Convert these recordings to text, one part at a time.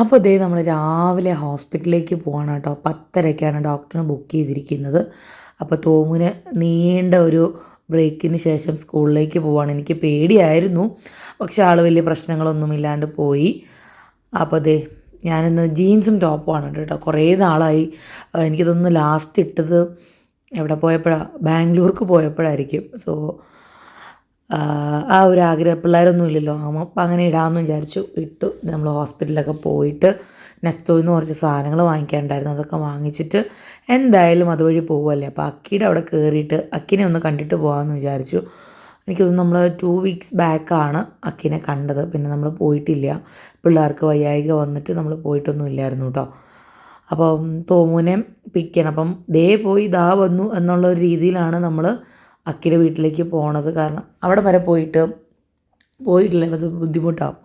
അപ്പോൾ ദേ നമ്മൾ രാവിലെ ഹോസ്പിറ്റലിലേക്ക് പോകണം കേട്ടോ. പത്തരയ്ക്കാണ് ഡോക്ടറിനെ ബുക്ക് ചെയ്തിരിക്കുന്നത്. അപ്പോൾ തോമുന് നീണ്ട ഒരു ബ്രേക്കിന് ശേഷം സ്കൂളിലേക്ക് പോവാണ്. എനിക്ക് പേടിയായിരുന്നു. പക്ഷെ ആൾ വലിയ പ്രശ്നങ്ങളൊന്നും ഇല്ലാണ്ട് പോയി. അപ്പോൾ അതെ ഞാനിന്ന് ജീൻസും ടോപ്പുമാണ് കേട്ടോ. കുറേ നാളായി. എനിക്കിതൊന്ന് ലാസ്റ്റ് ഇട്ടത് എവിടെ പോയപ്പോഴാണ് ബാംഗ്ലൂർക്ക് പോയപ്പോഴായിരിക്കും. സോ ആ ഒരു ആഗ്രഹം പിള്ളേരൊന്നും ഇല്ലല്ലോ. അപ്പം അങ്ങനെ ഇടാമെന്ന് വിചാരിച്ചു ഇട്ടു നമ്മൾ ഹോസ്പിറ്റലിലൊക്കെ പോയിട്ട് നെസ്റ്റോയിൽ നിന്ന് കുറച്ച് സാധനങ്ങൾ വാങ്ങിക്കാനുണ്ടായിരുന്നു. അതൊക്കെ വാങ്ങിച്ചിട്ട് എന്തായാലും അതുവഴി പോകുമല്ലേ അപ്പോൾ അക്കിയുടെ അവിടെ കയറിയിട്ട് അക്കിനെ ഒന്ന് കണ്ടിട്ട് പോകാമെന്ന് വിചാരിച്ചു. എനിക്കൊന്ന് നമ്മൾ ടു വീക്സ് ബാക്കാണ് അക്കിനെ കണ്ടത്. പിന്നെ നമ്മൾ പോയിട്ടില്ല. പിള്ളേർക്ക് വയ്യായിക വന്നിട്ട് നമ്മൾ പോയിട്ടൊന്നും ഇല്ലായിരുന്നു കേട്ടോ അപ്പം തോമൂനെ പിക്ക് ചെയ്യണം. അപ്പം ദേ പോയി ദാ വന്നു എന്നുള്ള ഒരു രീതിയിലാണ് നമ്മൾ അക്കിയുടെ വീട്ടിലേക്ക് പോണത് കാരണം അവിടെ വരെ പോയിട്ട് പോയിട്ടില്ല അത് ബുദ്ധിമുട്ടാവും.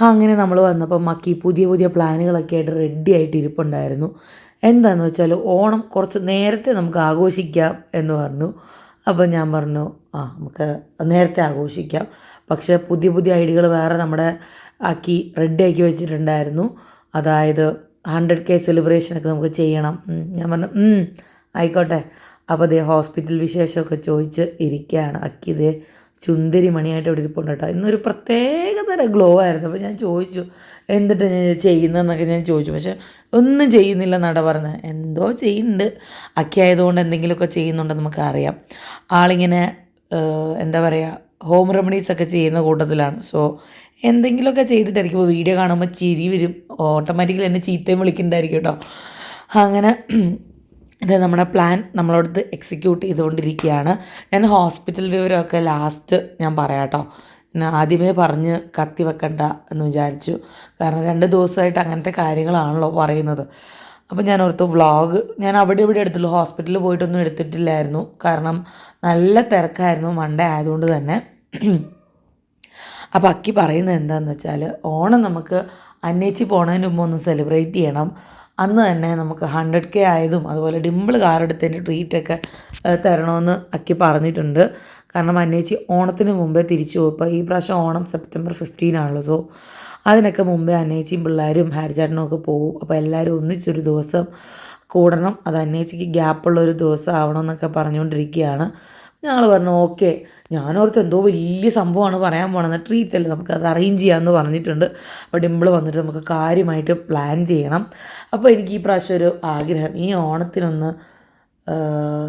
അങ്ങനെ നമ്മൾ വന്നപ്പം മക്കി പുതിയ പുതിയ പ്ലാനുകളൊക്കെ ആയിട്ട് റെഡി ആയിട്ട് ഇരിപ്പുണ്ടായിരുന്നു. എന്താണെന്ന് വെച്ചാൽ ഓണം കുറച്ച് നേരത്തെ നമുക്ക് ആഘോഷിക്കാം എന്ന് പറഞ്ഞു. അപ്പം ഞാൻ പറഞ്ഞു ആ നമുക്ക് നേരത്തെ ആഘോഷിക്കാം. പക്ഷേ പുതിയ പുതിയ ഐഡിയകൾ വേറെ നമ്മുടെ ആക്കി റെഡി ആക്കി വെച്ചിട്ടുണ്ടായിരുന്നു. അതായത് ഹൺഡ്രഡ് കെ സെലിബ്രേഷനൊക്കെ നമുക്ക് ചെയ്യണം. ഞാൻ പറഞ്ഞു "ഉം, ആയിക്കോട്ടെ. അപ്പോൾ ദേ ഹോസ്പിറ്റൽ വിശേഷമൊക്കെ ചോദിച്ച് ഇരിക്കുകയാണ്. അക്കി ദേ ചുന്ദരി മണിയായിട്ട് ഇവിടെ ഇരിപ്പുണ്ട് കേട്ടോ ഇന്നൊരു പ്രത്യേക തരം ഗ്ലോ ആയിരുന്നു. അപ്പോൾ ഞാൻ ചോദിച്ചു എന്നിട്ട് ഞാൻ ചെയ്യുന്നതെന്നൊക്കെ ഞാൻ ചോദിച്ചു. പക്ഷെ ഒന്നും ചെയ്യുന്നില്ല നട പറഞ്ഞത് എന്തോ ചെയ്യുന്നുണ്ട്. അക്കി ആയതുകൊണ്ട് എന്തെങ്കിലുമൊക്കെ ചെയ്യുന്നുണ്ടെന്ന് നമുക്കറിയാം. ആളിങ്ങനെ എന്താ പറയുക ഹോം റെമഡീസൊക്കെ ചെയ്യുന്ന കൂട്ടത്തിലാണ്. സോ എന്തെങ്കിലുമൊക്കെ ചെയ്തിട്ടായിരിക്കും. വീഡിയോ കാണുമ്പോൾ ചിരി വരും. ഓട്ടോമാറ്റിക്കലി എന്നെ ചീത്തയും വിളിക്കുന്നുണ്ടായിരിക്കും കേട്ടോ അങ്ങനെ ഇത് നമ്മുടെ പ്ലാൻ നമ്മളോടത്ത് എക്സിക്യൂട്ട് ചെയ്തുകൊണ്ടിരിക്കുകയാണ്. ഞാൻ ഹോസ്പിറ്റൽ വിവരമൊക്കെ ലാസ്റ്റ് ഞാൻ പറയാം കേട്ടോ ആദ്യമേ പറഞ്ഞ് കത്തി വെക്കണ്ട എന്ന് വിചാരിച്ചു. കാരണം രണ്ട് ദിവസമായിട്ട് അങ്ങനത്തെ കാര്യങ്ങളാണല്ലോ പറയുന്നത്. അപ്പോൾ ഞാൻ ഓർത്തു വ്ളോഗ് ഞാൻ അവിടെ ഇവിടെ എടുത്തുള്ളൂ. ഹോസ്പിറ്റലിൽ പോയിട്ടൊന്നും എടുത്തിട്ടില്ലായിരുന്നു. കാരണം നല്ല തിരക്കായിരുന്നു മൺഡേ ആയതുകൊണ്ട് തന്നെ. അപ്പോൾ അക്കി പറയുന്നത് എന്താണെന്ന് വെച്ചാൽ ഓണം നമുക്ക് അന്നേച്ചി പോണതിന് മുമ്പ് ഒന്ന് സെലിബ്രേറ്റ് ചെയ്യണം. അന്ന് തന്നെ നമുക്ക് ഹൺഡ്രഡ് കെ ആയതും അതുപോലെ ഡിമ്പിൾ കാറെടുത്തതിന്റെ ട്രീറ്റൊക്കെ തരണമെന്ന് അക്കി പറഞ്ഞിട്ടുണ്ട്. കാരണം അന്നേച്ചി ഓണത്തിന് മുമ്പേ തിരിച്ചു പോകും ഇപ്പോൾ ഈ പ്രാവശ്യം ഓണം സെപ്റ്റംബർ ഫിഫ്റ്റീൻ ആണല്ലോ. സോ അതിനൊക്കെ മുമ്പേ അന്നേച്ചിയും പിള്ളേരും ഹാരിചാട്ടനും ഒക്കെ പോകും അപ്പോൾ എല്ലാവരും ഒന്നിച്ചൊരു ദിവസം കൂടണം. അത് അന്നേച്ചിക്ക് ഗ്യാപ്പുള്ള ഒരു ദിവസം ആവണമെന്നൊക്കെ പറഞ്ഞുകൊണ്ടിരിക്കുകയാണ്. ഞങ്ങൾ പറഞ്ഞു ഓക്കെ. ഞാനോർത്ത് എന്തോ വലിയ സംഭവമാണ് പറയാൻ പോണത്. ട്രീറ്റ്സ് അല്ലേ നമുക്ക് അത് അറേഞ്ച് ചെയ്യാമെന്ന് പറഞ്ഞിട്ടുണ്ട്. അപ്പോൾ ഡിമ്പിൾ വന്നിട്ട് നമുക്ക് കാര്യമായിട്ട് പ്ലാൻ ചെയ്യണം. അപ്പോൾ എനിക്ക് ഈ പ്രാവശ്യം ഒരു ആഗ്രഹം ഈ ഓണത്തിനൊന്ന്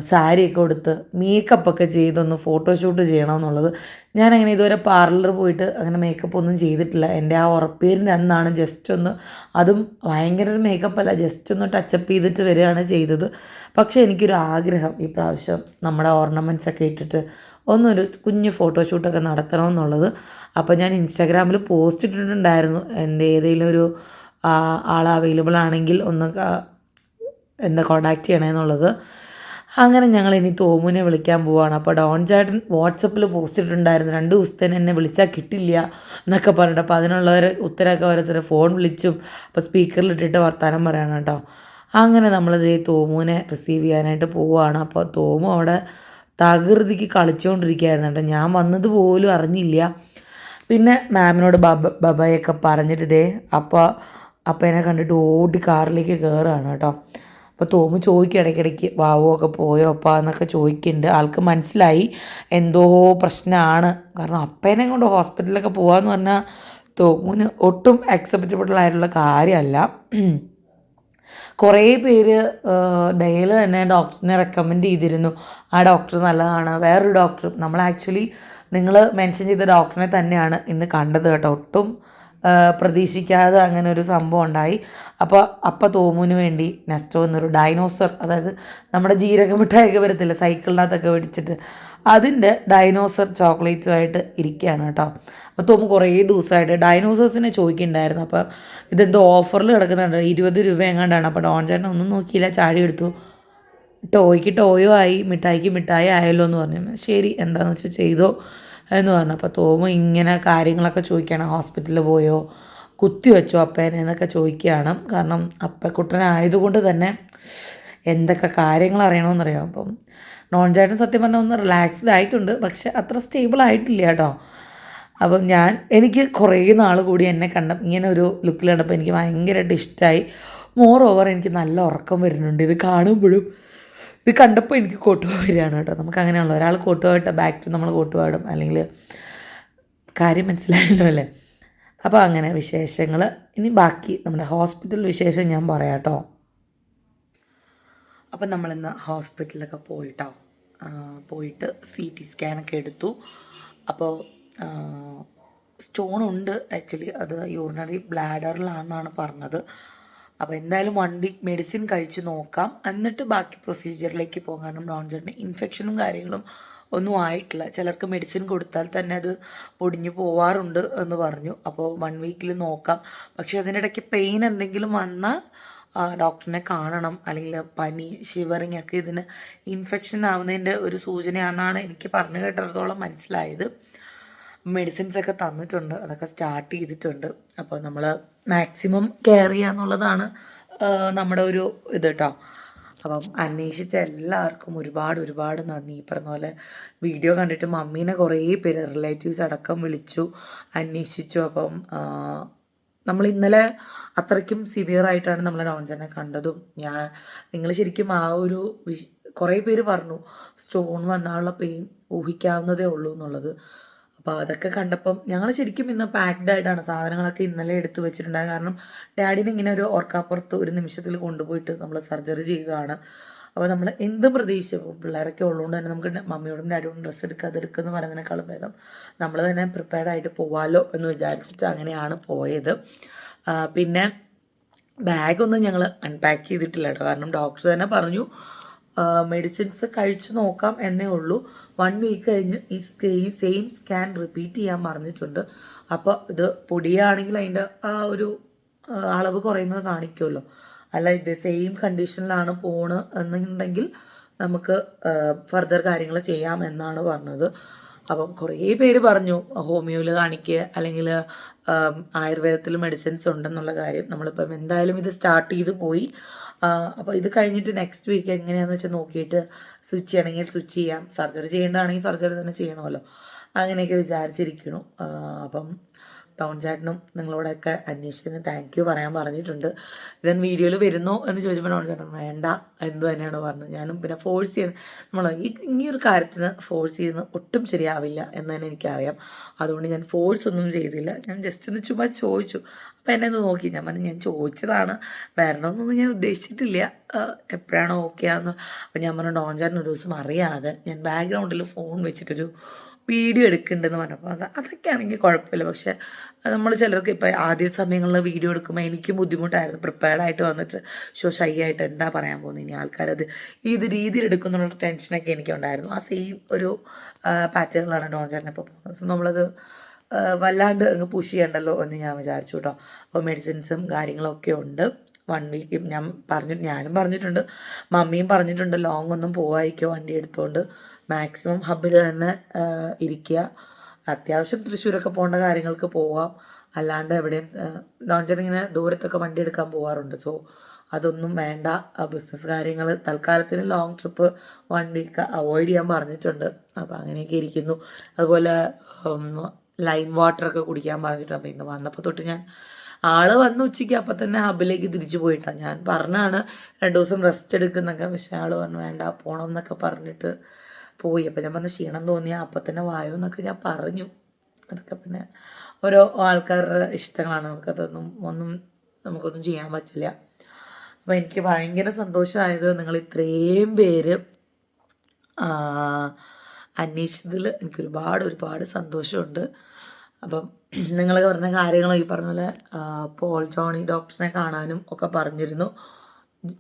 സാരിയൊക്കെ കൊടുത്ത് മേക്കപ്പൊക്കെ ചെയ്തൊന്ന് ഫോട്ടോഷൂട്ട് ചെയ്യണമെന്നുള്ളത്. ഞാനങ്ങനെ ഇതുവരെ പാർലർ പോയിട്ട് അങ്ങനെ മേക്കപ്പ് ഒന്നും ചെയ്തിട്ടില്ല. എന്റെ ആ ഉറപ്പേരിന്റെ അന്നാണ് ജസ്റ്റ് ഒന്ന് അതും ഭയങ്കര ഒരു മേക്കപ്പ് അല്ല ജസ്റ്റ് ഒന്ന് ടച്ചപ്പ് ചെയ്തിട്ട് വരികയാണ് ചെയ്തത്. പക്ഷേ എനിക്കൊരു ആഗ്രഹം ഈ പ്രാവശ്യം നമ്മുടെ ഓർണമെന്റ്സ് ഒക്കെ ഇട്ടിട്ട് ഒന്നൊരു കുഞ്ഞ് ഫോട്ടോഷൂട്ടൊക്കെ നടത്തണമെന്നുള്ളത്. അപ്പോൾ ഞാൻ ഇൻസ്റ്റാഗ്രാമിൽ പോസ്റ്റ് ഇട്ടിട്ടുണ്ടായിരുന്നു. എന്റെ ഏതെങ്കിലും ഒരു ആൾ അവൈലബിൾ ആണെങ്കിൽ ഒന്ന് എന്താ കോണ്ടാക്ട് ചെയ്യണമെന്നുള്ളത് അങ്ങനെ ഞങ്ങൾ ഇനി തോമുനെ വിളിക്കാൻ പോവാണ്. അപ്പോൾ ഡോൺ ചേട്ടൻ വാട്സപ്പിൽ പോസ്റ്റ് ഇട്ടിട്ടുണ്ടായിരുന്നു. രണ്ട് ദിവസത്തേന് എന്നെ വിളിച്ചാൽ കിട്ടില്ല എന്നൊക്കെ പറഞ്ഞിട്ട് അപ്പോൾ അതിനുള്ളവർ ഉത്തരമൊക്കെ ഓരോരുത്തർ ഫോൺ വിളിച്ചും അപ്പോൾ സ്പീക്കറിൽ ഇട്ടിട്ട് വർത്തമാനം പറയണം കേട്ടോ. അങ്ങനെ നമ്മൾ നമ്മളിത് തോമുവിനെ റിസീവ് ചെയ്യാനായിട്ട് പോവുകയാണ് അപ്പോൾ തോമു അവിടെ തകൃതിക്ക് കളിച്ചുകൊണ്ടിരിക്കുകയായിരുന്നു കേട്ടോ. ഞാൻ വന്നത് പോലും അറിഞ്ഞില്ല. പിന്നെ മാമിനോട് ബബ ബബയൊക്കെ പറഞ്ഞിട്ട് ഇതേ അപ്പോൾ അപ്പനെ കണ്ടിട്ട് ഓടി കാറിലേക്ക് കയറുകയാണ് കേട്ടോ. അപ്പോൾ തോമു ചോദിക്കും ഇടയ്ക്കിടയ്ക്ക് വാവോ ഒക്കെ പോയോ അപ്പ? എന്നൊക്കെ ചോദിക്കുന്നുണ്ട്. ആൾക്ക് മനസ്സിലായി എന്തോ പ്രശ്നമാണ്. കാരണം അപ്പേനെ കൊണ്ട് ഹോസ്പിറ്റലിലൊക്കെ പോകാമെന്ന് പറഞ്ഞാൽ തോമുവിന് ഒട്ടും അക്സെപ്റ്റബിൾ ആയിട്ടുള്ള കാര്യമല്ല. കുറേ പേര് ഡെയിലി തന്നെ ഡോക്ടറിനെ റെക്കമെൻഡ് ചെയ്തിരുന്നു. ആ ഡോക്ടർ നല്ലതാണ്. വേറൊരു ഡോക്ടർ നമ്മൾ ആക്ച്വലി നിങ്ങൾ മെൻഷൻ ചെയ്ത ഡോക്ടറിനെ തന്നെയാണ് ഇന്ന് കണ്ടത് കേട്ടോ. ഒട്ടും പ്രതീക്ഷിക്കാതെ അങ്ങനെ ഒരു സംഭവം ഉണ്ടായി. അപ്പോൾ അപ്പം തോമുവിന് വേണ്ടി നെസ്റ്റോ എന്നൊരു ഡൈനോസർ അതായത് നമ്മുടെ ജീരക മിഠായൊക്കെ വരത്തില്ല സൈക്കിളിനകത്തൊക്കെ പിടിച്ചിട്ട് അതിന്റെ ഡൈനോസർ ചോക്ലേറ്റ്സുമായിട്ട് ഇരിക്കുകയാണ് കേട്ടോ. അപ്പോൾ തോമു കുറേ ദിവസമായിട്ട് ഡൈനോസേഴ്സിനെ ചോദിക്കുന്നുണ്ടായിരുന്നു. അപ്പം ഇതെന്തോ ഓഫറിൽ കിടക്കുന്നുണ്ട് ഇരുപത് രൂപ എങ്ങാണ്ടാണ്. അപ്പോൾ ഡോൺ ചേട്ടൻ ഒന്നും നോക്കിയില്ല ചാടി എടുത്തു. ടോയ്ക്ക് ടോയോ ആയി മിഠായിക്ക് മിഠായി ആയല്ലോ എന്ന് പറഞ്ഞു. ശരി എന്താണെന്ന് വെച്ചാൽ ചെയ്തോ. എന്ന് പറഞ്ഞു. അപ്പോൾ തോമ ഇങ്ങനെ കാര്യങ്ങളൊക്കെ ചോദിക്കുകയാണ്. ഹോസ്പിറ്റലിൽ പോയോ? കുത്തി വെച്ചോ അപ്പേനെ എന്നൊക്കെ ചോദിക്കുകയാണ്. കാരണം അപ്പക്കുട്ടനായതുകൊണ്ട് തന്നെ എന്തൊക്കെ കാര്യങ്ങൾ അറിയണമെന്നറിയാം. അപ്പം നോൺ ചേട്ടൻ സത്യം പറഞ്ഞാൽ ഒന്ന് റിലാക്സ്ഡ് ആയിട്ടുണ്ട്. പക്ഷെ അത്ര സ്റ്റേബിൾ ആയിട്ടില്ല കേട്ടോ. അപ്പം ഞാൻ എനിക്ക് കുറേ നാൾ കൂടി എന്നെ കണ്ട ഇങ്ങനെ ഒരു ലുക്കിൽ കണ്ടപ്പോൾ എനിക്ക് ഭയങ്കരമായിട്ട് ഇഷ്ടമായി മോർ ഓവർ എനിക്ക് നല്ല ഉറക്കം വരുന്നുണ്ട്. ഇത് കാണുമ്പോഴും ഇത് കണ്ടപ്പോൾ എനിക്ക് കോട്ടുപോയി വരികയാണ് കേട്ടോ. നമുക്ക് അങ്ങനെയാണല്ലോ. ഒരാൾ കോട്ടുപോയിട്ട് ബാക്ക് ടു നമ്മൾ കോട്ടുപാടും. അല്ലെങ്കിൽ കാര്യം മനസ്സിലായല്ലോ അല്ലേ? അപ്പോൾ അങ്ങനെ വിശേഷങ്ങൾ ഇനി ബാക്കി നമ്മുടെ ഹോസ്പിറ്റൽ വിശേഷം ഞാൻ പറയാം കേട്ടോ. അപ്പം നമ്മളിന്ന് ഹോസ്പിറ്റലിലൊക്കെ പോയിട്ടോ. പോയിട്ട് സി ടി സ്കാനൊക്കെ എടുത്തു. അപ്പോൾ സ്റ്റോൺ ഉണ്ട്. ആക്ച്വലി അത് യൂറിനറി ബ്ലാഡറിലാണെന്നാണ് പറഞ്ഞത്. അപ്പോൾ എന്തായാലും വൺ വീക്ക് മെഡിസിൻ കഴിച്ച് നോക്കാം. എന്നിട്ട് ബാക്കി പ്രൊസീജിയറിലേക്ക് പോകാം കാരണം ഡോൺചേട്ടന് ഇൻഫെക്ഷനും കാര്യങ്ങളും ഒന്നും ആയിട്ടില്ല. ചിലർക്ക് മെഡിസിൻ കൊടുത്താൽ തന്നെ അത് പൊടിഞ്ഞു പോവാറുണ്ട് എന്ന് പറഞ്ഞു. അപ്പോൾ വൺ വീക്കിൽ നോക്കാം. പക്ഷെ അതിനിടയ്ക്ക് പെയിൻ എന്തെങ്കിലും വന്നാൽ ഡോക്ടറിനെ കാണണം. അല്ലെങ്കിൽ പനി ഷിവറിങ് ഒക്കെ ഇതിന് ഇൻഫെക്ഷൻ ആവുന്നതിന്റെ ഒരു സൂചനയാണെന്നാണ് എനിക്ക് പറഞ്ഞു കേട്ടിടത്തോളം മനസ്സിലായത്. മെഡിസിൻസ് ഒക്കെ തന്നിട്ടുണ്ട്. അതൊക്കെ സ്റ്റാർട്ട് ചെയ്തിട്ടുണ്ട്. അപ്പോൾ നമ്മൾ മാക്സിമം കെയർ ചെയ്യുക എന്നുള്ളതാണ് നമ്മുടെ ഒരു ഇത് കേട്ടോ അപ്പം അന്വേഷിച്ച എല്ലാവർക്കും ഒരുപാട് ഒരുപാട് നന്ദി. ഈ പറഞ്ഞ പോലെ വീഡിയോ കണ്ടിട്ട് മമ്മീനെ കുറേ പേര് റിലേറ്റീവ്സ് അടക്കം വിളിച്ചു അന്വേഷിച്ചു. അപ്പം നമ്മൾ ഇന്നലെ അത്രയ്ക്കും സിവിയർ ആയിട്ടാണ് നമ്മൾ ഡോൺജനെ കണ്ടതും. ഞാൻ നിങ്ങൾ ശരിക്കും ആ ഒരു വിഷ് കുറേ പേര് പറഞ്ഞു സ്റ്റോൺ വന്നാലുള്ള പെയിൻ ഊഹിക്കാവുന്നതേ ഉള്ളൂ എന്നുള്ളത്. അപ്പോൾ അതൊക്കെ കണ്ടപ്പം ഞങ്ങൾ ശരിക്കും ഇന്ന് പാക്ഡ് ആയിട്ടാണ് സാധനങ്ങളൊക്കെ ഇന്നലെ എടുത്തു വെച്ചിട്ടുണ്ടായത്. കാരണം ഡാഡിനെ ഇങ്ങനെ ഒരു ഓർക്കാപ്പുറത്ത് ഒരു നിമിഷത്തിൽ കൊണ്ടുപോയിട്ട് നമ്മൾ സർജറി ചെയ്യുകയാണ്. അപ്പോൾ നമ്മൾ എന്ത് പ്രതീക്ഷിച്ചു പിള്ളേരൊക്കെ ഉള്ളതുകൊണ്ട് തന്നെ നമുക്ക് മമ്മിയോടും ഡാഡിയോടും ഡ്രസ്സ് എടുക്കുക എടുക്കാതെ എടുക്കുന്ന പറയുന്നതിനേക്കാളും ഭേദം നമ്മൾ തന്നെ പ്രിപ്പയർഡ് ആയിട്ട് പോവാലോ എന്ന് വിചാരിച്ചിട്ട് അങ്ങനെയാണ് പോയത്. പിന്നെ ബാഗൊന്നും ഞങ്ങൾ അൺപാക്ക് ചെയ്തിട്ടില്ല കേട്ടോ. കാരണം ഡോക്ടർ തന്നെ പറഞ്ഞു മെഡിസിൻസ് കഴിച്ചു നോക്കാം എന്നേ ഉള്ളൂ. വൺ വീക്ക് കഴിഞ്ഞ് ഈ സെയിം സെയിം സ്കാൻ റിപ്പീറ്റ് ചെയ്യാൻ പറഞ്ഞിട്ടുണ്ട്. അപ്പോൾ ഇത് പൊടിയാണെങ്കിൽ അതിന്റെ ആ ഒരു അളവ് കുറയുന്നത് കാണിക്കുമല്ലോ. അല്ല ഇത് സെയിം കണ്ടീഷനിലാണ് പോണ് എന്നുണ്ടെങ്കിൽ നമുക്ക് ഫർദർ കാര്യങ്ങൾ ചെയ്യാം എന്നാണ് പറഞ്ഞത്. അപ്പം കുറേ പേര് പറഞ്ഞു ഹോമിയോയിൽ കാണിക്കുക അല്ലെങ്കിൽ ആയുർവേദത്തിൽ മെഡിസിൻസ് ഉണ്ടെന്നുള്ള കാര്യം. നമ്മളിപ്പം എന്തായാലും ഇത് സ്റ്റാർട്ട് ചെയ്ത് പോയി. അപ്പോൾ ഇത് കഴിഞ്ഞിട്ട് നെക്സ്റ്റ് വീക്ക് എങ്ങനെയാണെന്ന് വെച്ചാൽ നോക്കിയിട്ട് സ്വിച്ച് ചെയ്യണമെങ്കിൽ സ്വിച്ച് ചെയ്യാം. സർജറി ചെയ്യേണ്ടതാണെങ്കിൽ സർജറി തന്നെ ചെയ്യണമല്ലോ. അങ്ങനെയൊക്കെ വിചാരിച്ചിരിക്കണു അപ്പം ടൗൺ ചേട്ടനും നിങ്ങളോടൊക്കെ അന്വേഷിച്ചതിന് താങ്ക് യു പറയാൻ പറഞ്ഞിട്ടുണ്ട്. ഇതൻ വീഡിയോയിൽ വരുന്നോ എന്ന് ചോദിച്ചപ്പോൾ ടൗൺ ചേട്ടൻ വേണ്ട എന്ത് തന്നെയാണ് പറഞ്ഞത്. ഞാനും പിന്നെ ഫോഴ്സ് ചെയ്യുന്ന നമ്മൾ ഈ ഈ ഒരു കാര്യത്തിന് ഫോഴ്സ് ചെയ്യുന്നത് ഒട്ടും ശരിയാവില്ല എന്ന് തന്നെ എനിക്കറിയാം. അതുകൊണ്ട് ഞാൻ ഫോഴ്സ് ഒന്നും ചെയ്തില്ല. ഞാൻ ജസ്റ്റ് ഒന്ന് ചുമ്മാ ചോദിച്ചു. അപ്പോൾ എന്നെ ഒന്ന് നോക്കി. ഞാൻ പറഞ്ഞു ഞാൻ ചോദിച്ചതാണ്. വരണമെന്നൊന്നും ഞാൻ ഉദ്ദേശിച്ചിട്ടില്ല. എപ്പോഴാണ് ഓക്കെ ആന്ന്. അപ്പോൾ ഞാൻ പറഞ്ഞു ഡോൺ ചേട്ടൻ ഒരു ദിവസം അറിയാതെ ഞാൻ ബാക്ക്ഗ്രൗണ്ടിൽ ഫോൺ വെച്ചിട്ടൊരു വീഡിയോ എടുക്കുന്നുണ്ടെന്ന് പറഞ്ഞപ്പോൾ അത് അതൊക്കെ ആണെങ്കിൽ കുഴപ്പമില്ല പക്ഷേ നമ്മൾ ചിലർക്ക് ഇപ്പോൾ ആദ്യ സമയങ്ങളിൽ വീഡിയോ എടുക്കുമ്പോൾ എനിക്കും ബുദ്ധിമുട്ടായിരുന്നു. പ്രിപ്പയർഡ് ആയിട്ട് വന്നിട്ട് ഷോ ഷൈ ആയിട്ട് എന്താ പറയാൻ പോകുന്നത് ഇനി ആൾക്കാരത് ഏത് രീതിയിൽ എടുക്കുന്നുള്ള ടെൻഷനൊക്കെ എനിക്കുണ്ടായിരുന്നു. ആ സെയിം ഒരു പാറ്റേണിലാണ് ഡോൺ ചേട്ടനിപ്പോൾ പോകുന്നത്. സോ നമ്മളത് വല്ലാണ്ട് അങ്ങ് പുഷ് ചെയ്യണ്ടല്ലോ എന്ന് ഞാൻ വിചാരിച്ചു കേട്ടോ അപ്പോൾ മെഡിസിൻസും കാര്യങ്ങളൊക്കെ ഉണ്ട്. വൺ വീക്ക് ഞാൻ പറഞ്ഞു ഞാനും പറഞ്ഞിട്ടുണ്ട്. മമ്മിയും പറഞ്ഞിട്ടുണ്ട് ലോങ് ഒന്നും പോവാതിരിക്കുക വണ്ടി എടുത്തുകൊണ്ട് മാക്സിമം ഹബിൽ തന്നെ ഇരിക്കുക. അത്യാവശ്യം തൃശ്ശൂരൊക്കെ പോകേണ്ട കാര്യങ്ങൾക്ക് പോവാം. അല്ലാണ്ട് എവിടെയും ലോഞ്ചർ ഇങ്ങനെ ദൂരത്തൊക്കെ വണ്ടി എടുക്കാൻ പോവാറുണ്ട്. സോ അതൊന്നും വേണ്ട. ബിസിനസ് കാര്യങ്ങൾ തൽക്കാലത്തിന് long trip one week avoid ചെയ്യാൻ പറഞ്ഞിട്ടുണ്ട്. അപ്പോൾ അങ്ങനെയൊക്കെ ഇരിക്കുന്നു. അതുപോലെ ലൈം വാട്ടറൊക്കെ കുടിക്കാൻ പറഞ്ഞിട്ട് അപ്പോൾ ഇന്ന് വന്നപ്പോൾ തൊട്ട് ഞാൻ ആൾ വന്ന് ഉച്ചയ്ക്ക് അപ്പം തന്നെ ഹബിലേക്ക് തിരിച്ചു പോയിട്ടാണ് ഞാൻ പറഞ്ഞാണ് രണ്ട് ദിവസം റെസ്റ്റ് എടുക്കുന്നൊക്കെ. പക്ഷേ ആൾ പറഞ്ഞു വേണ്ട പോകണം എന്നൊക്കെ പറഞ്ഞിട്ട് പോയി. അപ്പം ഞാൻ പറഞ്ഞു ക്ഷീണം തോന്നിയാൽ അപ്പം തന്നെ വായോ എന്നൊക്കെ ഞാൻ പറഞ്ഞു. അതൊക്കെ പിന്നെ ഓരോ ആൾക്കാരുടെ ഇഷ്ടങ്ങളാണ്. നമുക്കതൊന്നും ഒന്നും നമുക്കൊന്നും ചെയ്യാൻ പറ്റില്ല. അപ്പോൾ എനിക്ക് ഭയങ്കര സന്തോഷമായത് നിങ്ങൾ ഇത്രയും പേര് അന്വേഷിച്ചതിൽ എനിക്ക് ഒരുപാട് ഒരുപാട് സന്തോഷമുണ്ട്. അപ്പം നിങ്ങൾ പറഞ്ഞ കാര്യങ്ങൾ ഈ പറഞ്ഞ പോലെ പോൾ ജോണി ഡോക്ടറിനെ കാണാനും ഒക്കെ പറഞ്ഞിരുന്നു.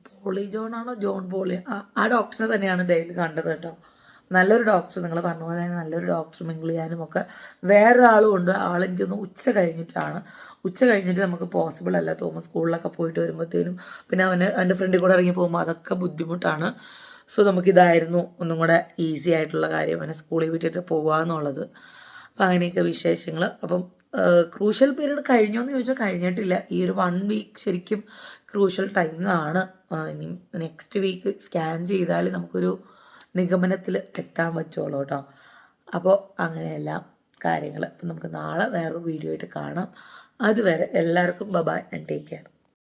പോളി ജോൺ ആണോ? ജോൺ പോളി. ആ ഡോക്ടറെ തന്നെയാണ് ഡെയിലി കണ്ടത് കേട്ടോ. നല്ലൊരു ഡോക്ടർ നിങ്ങൾ പറഞ്ഞ പോലെ തന്നെ നല്ലൊരു ഡോക്ടർ മിങ്കിൾ ചെയ്യാനും ഒക്കെ വേറൊരാളും ഉണ്ട്. ആളെനിക്കൊന്ന് ഉച്ച കഴിഞ്ഞിട്ടാണ്. ഉച്ച കഴിഞ്ഞിട്ട് നമുക്ക് പോസിബിൾ അല്ല. തോമസ് സ്കൂളിലൊക്കെ പോയിട്ട് വരുമ്പോഴത്തേനും പിന്നെ അവന് അവന്റെ ഫ്രണ്ടിൽ കൂടെ ഇറങ്ങി പോകുമ്പോൾ അതൊക്കെ ബുദ്ധിമുട്ടാണ്. സോ നമുക്കിതായിരുന്നു ഒന്നും കൂടെ ഈസി ആയിട്ടുള്ള കാര്യം അങ്ങനെ സ്കൂളിൽ വിട്ടിട്ട് പോകുക എന്നുള്ളത്. അപ്പം അങ്ങനെയൊക്കെ വിശേഷങ്ങൾ അപ്പം ക്രൂഷ്യൽ പീരീഡ് കഴിഞ്ഞോ എന്ന് ചോദിച്ചാൽ കഴിഞ്ഞിട്ടില്ല. ഈ ഒരു വൺ വീക്ക് ശരിക്കും ക്രൂഷ്യൽ ടൈമാണ് ഇനി നെക്സ്റ്റ് വീക്ക് സ്കാൻ ചെയ്താൽ നമുക്കൊരു നിഗമനത്തിൽ എത്താൻ പറ്റുള്ളൂ കേട്ടോ. അപ്പോൾ അങ്ങനെയെല്ലാം കാര്യങ്ങൾ അപ്പം നമുക്ക് നാളെ വേറൊരു വീഡിയോ ആയിട്ട് കാണാം. അതുവരെ എല്ലാവർക്കും ബബായ് ആൻഡ് ടേക്ക് കെയർ